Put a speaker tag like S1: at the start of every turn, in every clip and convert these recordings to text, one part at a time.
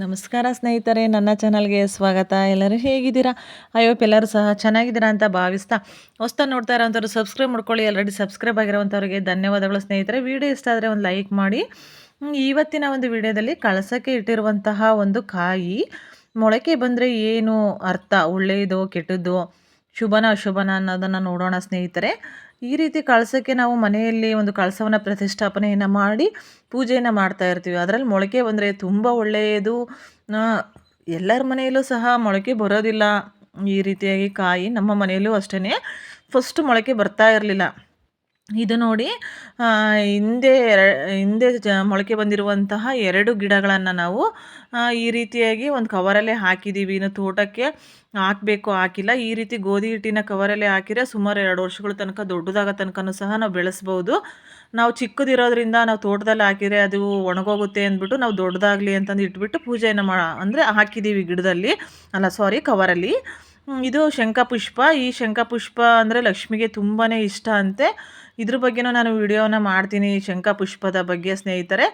S1: ನಮಸ್ಕಾರ ಸ್ನೇಹಿತರೆ, ನನ್ನ ಚಾನಲ್ಗೆ ಸ್ವಾಗತ. ಎಲ್ಲರೂ ಹೇಗಿದ್ದೀರಾ? ಅಯ್ಯೋ ಎಲ್ಲರೂ ಸಹ ಚೆನ್ನಾಗಿದ್ದೀರಾ ಅಂತ ಭಾವಿಸ್ತಾ ಹೊಸ್ತಾ ನೋಡ್ತಾ ಇರೋವಂಥವ್ರು ಸಬ್ಸ್ಕ್ರೈಬ್ ಮಾಡ್ಕೊಳ್ಳಿ. ಆಲ್ರೆಡಿ ಸಬ್ಸ್ಕ್ರೈಬ್ ಆಗಿರೋವಂಥವ್ರಿಗೆ ಧನ್ಯವಾದಗಳು ಸ್ನೇಹಿತರೆ. ವಿಡಿಯೋ ಇಷ್ಟ ಆದರೆ ಒಂದು ಲೈಕ್ ಮಾಡಿ. ಇವತ್ತಿನ ಒಂದು ವಿಡಿಯೋದಲ್ಲಿ ಕಳಸಕ್ಕೆ ಇಟ್ಟಿರುವಂತಹ ಒಂದು ಕಾಯಿ ಮೊಳಕೆ ಬಂದರೆ ಏನು ಅರ್ಥ? ಒಳ್ಳೆಯದು, ಕೆಟ್ಟದ್ದು? ಶುಭನ ಅಶುಭನ ಅನ್ನೋದನ್ನು ನೋಡೋಣ ಸ್ನೇಹಿತರೆ. ಈ ರೀತಿ ಕಳಸಕ್ಕೆ ನಾವು ಮನೆಯಲ್ಲಿ ಒಂದು ಕಳಸವನ್ನು ಪ್ರತಿಷ್ಠಾಪನೆಯನ್ನು ಮಾಡಿ ಪೂಜೆಯನ್ನು ಮಾಡ್ತಾ ಇರ್ತೀವಿ. ಅದರಲ್ಲಿ ಮೊಳಕೆ ಬಂದರೆ ತುಂಬ ಒಳ್ಳೆಯದು. ಎಲ್ಲರ ಮನೆಯಲ್ಲೂ ಸಹ ಮೊಳಕೆ ಬರೋದಿಲ್ಲ. ಈ ರೀತಿಯಾಗಿ ಕಾಯಿ ನಮ್ಮ ಮನೆಯಲ್ಲೂ ಅಷ್ಟೇ ಫಸ್ಟ್ ಮೊಳಕೆ ಬರ್ತಾ ಇರಲಿಲ್ಲ. ಇದು ನೋಡಿ ಹಿಂದೆ ಹಿಂದೆ ಮೊಳಕೆ ಬಂದಿರುವಂತಹ ಎರಡು ಗಿಡಗಳನ್ನು ನಾವು ಈ ರೀತಿಯಾಗಿ ಒಂದು ಕವರಲ್ಲೇ ಹಾಕಿದ್ದೀವಿ ಇನ್ನು ತೋಟಕ್ಕೆ ಹಾಕಬೇಕು, ಹಾಕಿಲ್ಲ. ಈ ರೀತಿ ಗೋಧಿ ಹಿಟ್ಟಿನ ಕವರಲ್ಲೇ ಹಾಕಿದರೆ ಸುಮಾರು ಎರಡು ವರ್ಷಗಳ ತನಕ, ದೊಡ್ಡದಾಗ ತನಕನೂ ಸಹ ನಾವು ಬೆಳೆಸ್ಬೋದು. ನಾವು ಚಿಕ್ಕದಿರೋದ್ರಿಂದ ನಾವು ತೋಟದಲ್ಲಿ ಹಾಕಿದರೆ ಅದು ಒಣಗೋಗುತ್ತೆ ಅಂದ್ಬಿಟ್ಟು ನಾವು ದೊಡ್ಡದಾಗಲಿ ಅಂತಂದು ಇಟ್ಬಿಟ್ಟು ಪೂಜೆಯನ್ನು ಮಾ, ಅಂದರೆ ಹಾಕಿದ್ದೀವಿ ಗಿಡದಲ್ಲಿ. ಅಲ್ಲ ಸಾರಿ ಕವರಲ್ಲಿ. ಇದು ಶಂಖಪುಷ್ಪ ಈ ಶಂಖಪುಷ್ಪ ಅಂದರೆ ಲಕ್ಷ್ಮಿಗೆ ತುಂಬಾ ಇಷ್ಟ ಅಂತೆ. ಇದ್ರ ಬಗ್ಗೆನೂ ನಾನು ವಿಡಿಯೋನ ಮಾಡ್ತೀನಿ ಶಂಖಪುಷ್ಪದ ಬಗ್ಗೆ ಸ್ನೇಹಿತರೆ.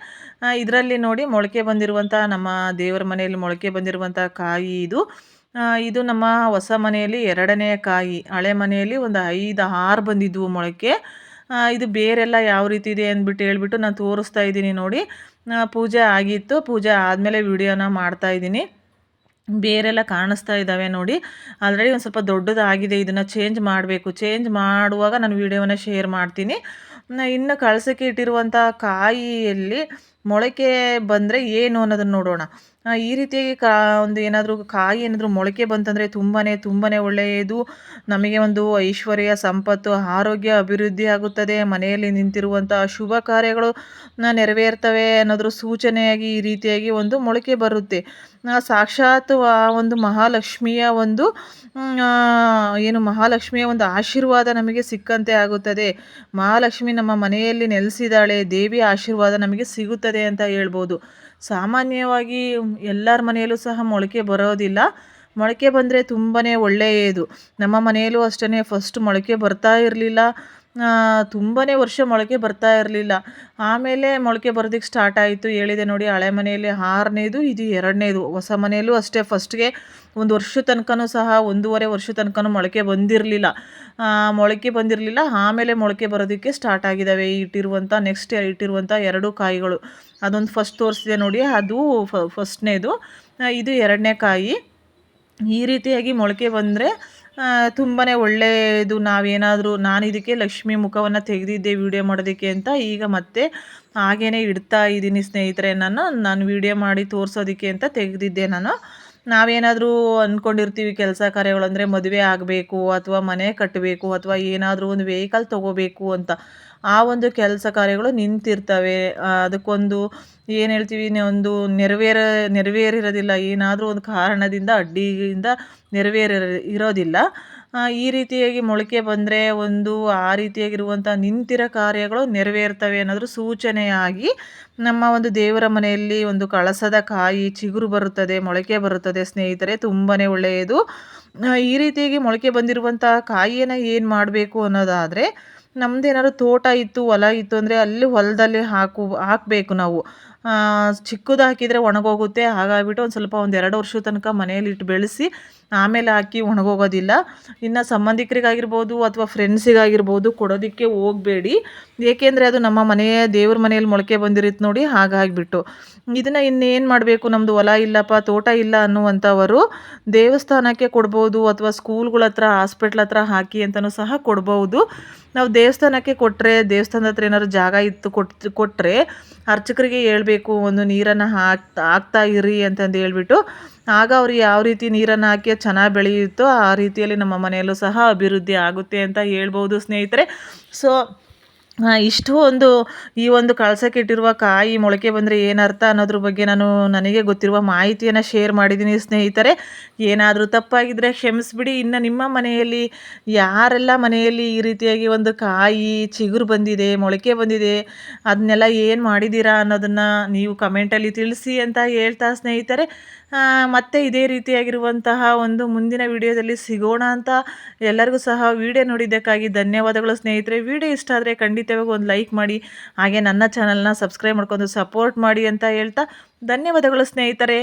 S1: ಇದರಲ್ಲಿ ನೋಡಿ ಮೊಳಕೆ ಬಂದಿರುವಂಥ ನಮ್ಮ ದೇವರ ಮನೆಯಲ್ಲಿ ಮೊಳಕೆ ಬಂದಿರುವಂಥ ಕಾಯಿ ಇದು. ಇದು ನಮ್ಮ ಹೊಸ ಮನೆಯಲ್ಲಿ ಎರಡನೇ ಕಾಯಿ. ಹಳೆ ಮನೆಯಲ್ಲಿ ಒಂದು ಐದು, ಆರು ಬಂದಿದ್ವು ಮೊಳಕೆ. ಇದು ಬೇರೆಲ್ಲ ಯಾವ ರೀತಿ ಇದೆ ಅಂದ್ಬಿಟ್ಟು ಹೇಳ್ಬಿಟ್ಟು ನಾನು ತೋರಿಸ್ತಾ ಇದ್ದೀನಿ ನೋಡಿ. ಪೂಜೆ ಆಗಿತ್ತು. ಪೂಜೆ ಆದಮೇಲೆ ವಿಡಿಯೋನ ಮಾಡ್ತಾ ಇದ್ದೀನಿ. ಬೇರೆಲ್ಲ ಕಾಣಿಸ್ತಾ ಇದ್ದಾವೆ ನೋಡಿ. ಆಲ್ರೆಡಿ ಒಂದು ಸ್ವಲ್ಪ ದೊಡ್ಡದಾಗಿದೆ, ಇದನ್ನು ಚೇಂಜ್ ಮಾಡಬೇಕು. ಚೇಂಜ್ ಮಾಡುವಾಗ ನಾನು ವೀಡಿಯೋನ ಶೇರ್ ಮಾಡ್ತೀನಿ. ಇನ್ನು ಕಳಸಕ್ಕೆ ಇಟ್ಟಿರುವಂಥ ಕಾಯಿಯಲ್ಲಿ ಮೊಳಕೆ ಬಂದರೆ ಏನು ಅನ್ನೋದನ್ನು ನೋಡೋಣ. ಈ ರೀತಿಯಾಗಿ ಕಾ, ಒಂದು ಏನಾದರೂ ಕಾಯಿ ಏನಾದರೂ ಮೊಳಕೆ ಬಂತಂದರೆ ತುಂಬಾ ತುಂಬಾ ಒಳ್ಳೆಯದು. ನಮಗೆ ಒಂದು ಐಶ್ವರ್ಯ, ಸಂಪತ್ತು, ಆರೋಗ್ಯ, ಅಭಿವೃದ್ಧಿ ಆಗುತ್ತದೆ. ಮನೆಯಲ್ಲಿ ನಿಂತಿರುವಂಥ ಶುಭ ಕಾರ್ಯಗಳು ನೆರವೇರ್ತವೆ ಅನ್ನೋದ್ರ ಸೂಚನೆಯಾಗಿ ಈ ರೀತಿಯಾಗಿ ಒಂದು ಮೊಳಕೆ ಬರುತ್ತೆ. ಸಾಕ್ಷಾತ್ ಒಂದು ಮಹಾಲಕ್ಷ್ಮಿಯ ಒಂದು ಏನು ಮಹಾಲಕ್ಷ್ಮಿಯ ಒಂದು ಆಶೀರ್ವಾದ ನಮಗೆ ಸಿಕ್ಕಂತೆ ಆಗುತ್ತದೆ. ಮಹಾಲಕ್ಷ್ಮಿ ನಮ್ಮ ಮನೆಯಲ್ಲಿ ನೆಲೆಸಿದಾಳೆ ದೇವಿಯ ಆಶೀರ್ವಾದ ನಮಗೆ ಸಿಗುತ್ತದೆ. ಅಂತ ಹೇಳ್ಬೋದು. ಸಾಮಾನ್ಯವಾಗಿ ಎಲ್ಲರ ಮನೆಯಲ್ಲೂ ಸಹ ಮೊಳಕೆ ಬರೋದಿಲ್ಲ. ಮೊಳಕೆ ಬಂದರೆ ತುಂಬಾ ಒಳ್ಳೆಯದು. ನಮ್ಮ ಮನೆಯಲ್ಲೂ ಅಷ್ಟೇ ಫಸ್ಟ್ ಮೊಳಕೆ ಬರ್ತಾ ಇರಲಿಲ್ಲ. ತುಂಬಾ ವರ್ಷ ಮೊಳಕೆ ಬರ್ತಾ ಇರಲಿಲ್ಲ. ಆಮೇಲೆ ಮೊಳಕೆ ಬರೋದಕ್ಕೆ ಸ್ಟಾರ್ಟ್ ಆಯಿತು. ಹೇಳಿದೆ ನೋಡಿ, ಹಳೆ ಮನೆಯಲ್ಲಿ ಆರನೇದು, ಇದು ಎರಡನೇದು. ಹೊಸ ಮನೆಯಲ್ಲೂ ಅಷ್ಟೇ ಫಸ್ಟ್ಗೆ ಒಂದು ವರ್ಷ ತನಕನೂ ಸಹ, ಒಂದೂವರೆ ವರ್ಷ ತನಕನೂ ಮೊಳಕೆ ಬಂದಿರಲಿಲ್ಲ. ಮೊಳಕೆ ಬಂದಿರಲಿಲ್ಲ. ಆಮೇಲೆ ಮೊಳಕೆ ಬರೋದಕ್ಕೆ ಸ್ಟಾರ್ಟ್ ಆಗಿದ್ದಾವೆ ಇಟ್ಟಿರುವಂಥ ನೆಕ್ಸ್ಟ್ ಇಟ್ಟಿರುವಂಥ ಎರಡು ಕಾಯಿಗಳು. ಅದೊಂದು ಫಸ್ಟ್ ತೋರಿಸಿದೆ ನೋಡಿ, ಅದು ಫಸ್ಟ್ನೇದು ಇದು ಎರಡನೇ ಕಾಯಿ. ಈ ರೀತಿಯಾಗಿ ಮೊಳಕೆ ಬಂದರೆ ತುಂಬಾ ಒಳ್ಳೆಯದು ನಾವೇನಾದರೂ, ನಾನು ಇದಕ್ಕೆ ಲಕ್ಷ್ಮಿ ಮುಖವನ್ನು ತೆಗೆದಿದ್ದೆ ವಿಡಿಯೋ ಮಾಡೋದಕ್ಕೆ ಅಂತ ಈಗ ಮತ್ತೆ ಹಾಗೇ ಇಡ್ತಾ ಇದ್ದೀನಿ ಸ್ನೇಹಿತರೆ. ನಾನು ನಾನು ವಿಡಿಯೋ ಮಾಡಿ ತೋರಿಸೋದಕ್ಕೆ ಅಂತ ತೆಗೆದಿದ್ದೆ ನಾನು. ನಾವೇನಾದರೂ ಅಂದ್ಕೊಂಡಿರ್ತೀವಿ ಕೆಲಸ ಕಾರ್ಯಗಳು ಅಂದರೆ ಮದುವೆ ಆಗಬೇಕು ಅಥವಾ ಮನೆ ಕಟ್ಟಬೇಕು ಅಥವಾ ಏನಾದರೂ ಒಂದು ವೆಹಿಕಲ್ ತೊಗೋಬೇಕು ಅಂತ. ಆ ಒಂದು ಕೆಲಸ ಕಾರ್ಯಗಳು ನಿಂತಿರ್ತವೆ. ಅದಕ್ಕೊಂದು ಏನು ಹೇಳ್ತೀವಿ ಒಂದು ನೆರವೇರ, ನೆರವೇರಿರೋದಿಲ್ಲ. ಏನಾದರೂ ಒಂದು ಕಾರಣದಿಂದ, ಅಡ್ಡಿಯಿಂದ ನೆರವೇರ ಇರೋದಿಲ್ಲ. ಈ ರೀತಿಯಾಗಿ ಮೊಳಕೆ ಬಂದರೆ ಒಂದು ಆ ರೀತಿಯಾಗಿರುವಂಥ ನಿಂತಿರ ಕಾರ್ಯಗಳು ನೆರವೇರ್ತವೆ ಅನ್ನೋದ್ರ ಸೂಚನೆಯಾಗಿ ನಮ್ಮ ಒಂದು ದೇವರ ಮನೆಯಲ್ಲಿ ಒಂದು ಕಳಸದ ಕಾಯಿ ಚಿಗುರು ಬರುತ್ತದೆ, ಮೊಳಕೆ ಬರುತ್ತದೆ ಸ್ನೇಹಿತರೆ ತುಂಬಾ ಒಳ್ಳೆಯದು. ಈ ರೀತಿಯಾಗಿ ಮೊಳಕೆ ಬಂದಿರುವಂಥ ಕಾಯಿಯನ್ನು ಏನು ಮಾಡಬೇಕು ಅನ್ನೋದಾದರೆ ನಮ್ಮದೇನಾದ್ರು ತೋಟ ಇತ್ತು, ಹೊಲ ಇತ್ತು ಅಂದರೆ ಅಲ್ಲಿ ಹೊಲದಲ್ಲಿ ಹಾಕು, ಹಾಕಬೇಕು ನಾವು. ಚಿಕ್ಕದು ಹಾಕಿದರೆ ಒಣಗೋಗುತ್ತೆ. ಹಾಗಾಗಿಬಿಟ್ಟು ಒಂದು ಸ್ವಲ್ಪ ಒಂದು ಎರಡು ವರ್ಷದ ತನಕ ಮನೆಯಲ್ಲಿ ಇಟ್ಟು ಬೆಳೆಸಿ, ಆಮೇಲೆ ಹಾಕಿ ಒಣಗೋಗೋದಿಲ್ಲ. ಇನ್ನು ಸಂಬಂಧಿಕರಿಗಾಗಿರ್ಬೋದು ಅಥವಾ ಫ್ರೆಂಡ್ಸಿಗಾಗಿರ್ಬೋದು ಕೊಡೋದಕ್ಕೆ ಹೋಗಬೇಡಿ. ಏಕೆಂದರೆ ಅದು ನಮ್ಮ ಮನೆಯ ದೇವ್ರ ಮನೆಯಲ್ಲಿ ಮೊಳಕೆ ಬಂದಿರುತ್ತೆ ನೋಡಿ, ಹಾಗಾಗಿಬಿಟ್ಟು. ಇದನ್ನು ಇನ್ನೇನು ಮಾಡಬೇಕು? ನಮ್ಮದು ಹೊಲ ಇಲ್ಲಪ್ಪ, ತೋಟ ಇಲ್ಲ ಅನ್ನುವಂಥವರು ದೇವಸ್ಥಾನಕ್ಕೆ ಕೊಡ್ಬೋದು ಅಥವಾ ಸ್ಕೂಲ್ಗಳ ಹತ್ರ, ಹಾಸ್ಪಿಟ್ಲ್ ಹತ್ರ ಹಾಕಿ ಅಂತಲೂ ಸಹ ಕೊಡ್ಬೋದು. ನಾವು ದೇವಸ್ಥಾನಕ್ಕೆ ಕೊಟ್ಟರೆ ದೇವಸ್ಥಾನದ ಹತ್ರ ಏನಾದ್ರು ಜಾಗ ಇತ್ತು ಕೊಟ್ಟು ಕೊಟ್ಟರೆ ಅರ್ಚಕರಿಗೆ ಹೇಳ್ಬೇಕು, ಒಂದು ನೀರನ್ನು ಹಾಕ್ತಾ ಹಾಕ್ತಾ ಇರಿ ಅಂತಂದು ಹೇಳ್ಬಿಟ್ಟು. ಆಗ ಅವ್ರು ಯಾವ ರೀತಿ ನೀರನ್ನು ಹಾಕಿ ಚೆನ್ನಾಗಿ ಬೆಳೆಯುತ್ತೋ ಆ ರೀತಿಯಲ್ಲಿ ನಮ್ಮ ಮನೆಯಲ್ಲೂ ಸಹ ಅಭಿವೃದ್ಧಿ ಆಗುತ್ತೆ ಅಂತ ಹೇಳ್ಬೋದು ಸ್ನೇಹಿತರೆ. ಸೊ ಇಷ್ಟು ಒಂದು ಈ ಒಂದು ಕಳಸಕ್ಕೆ ಇಟ್ಟಿರುವ ಕಾಯಿ ಮೊಳಕೆ ಬಂದರೆ ಏನರ್ಥ ಅನ್ನೋದ್ರ ಬಗ್ಗೆ ನಾನು ನನಗೆ ಗೊತ್ತಿರುವ ಮಾಹಿತಿಯನ್ನು ಶೇರ್ ಮಾಡಿದ್ದೀನಿ ಸ್ನೇಹಿತರೆ. ಏನಾದರೂ ತಪ್ಪಾಗಿದ್ದರೆ ಕ್ಷಮಿಸ್ಬಿಡಿ. ಇನ್ನು ನಿಮ್ಮ ಮನೆಯಲ್ಲಿ ಯಾರೆಲ್ಲ ಮನೆಯಲ್ಲಿ ಈ ರೀತಿಯಾಗಿ ಒಂದು ಕಾಯಿ ಚಿಗುರು ಬಂದಿದೆ, ಮೊಳಕೆ ಬಂದಿದೆ, ಅದನ್ನೆಲ್ಲ ಏನು ಮಾಡಿದ್ದೀರಾ ಅನ್ನೋದನ್ನು ನೀವು ಕಮೆಂಟಲ್ಲಿ ತಿಳಿಸಿ ಅಂತ ಹೇಳ್ತಾ ಸ್ನೇಹಿತರೆ. ಮತ್ತೆ ಇದೇ ರೀತಿಯಾಗಿರುವಂತಹ ಒಂದು ಮುಂದಿನ ವಿಡಿಯೋದಲ್ಲಿ ಸಿಗೋಣ ಅಂತ ಎಲ್ಲರಿಗೂ ಸಹ ವಿಡಿಯೋ ನೋಡಿದ್ದಕ್ಕಾಗಿ ಧನ್ಯವಾದಗಳು ಸ್ನೇಹಿತರೆ. ವಿಡಿಯೋ ಇಷ್ಟ ಆದರೆ ಖಂಡಿತವಾಗಿ ಒಂದು ಲೈಕ್ ಮಾಡಿ, ಹಾಗೆ ನನ್ನ ಚಾನಲ್ನ ಸಬ್ಸ್ಕ್ರೈಬ್ ಮಾಡ್ಕೊಂಡು ಸಪೋರ್ಟ್ ಮಾಡಿ ಅಂತ ಹೇಳ್ತಾ ಧನ್ಯವಾದಗಳು ಸ್ನೇಹಿತರೆ.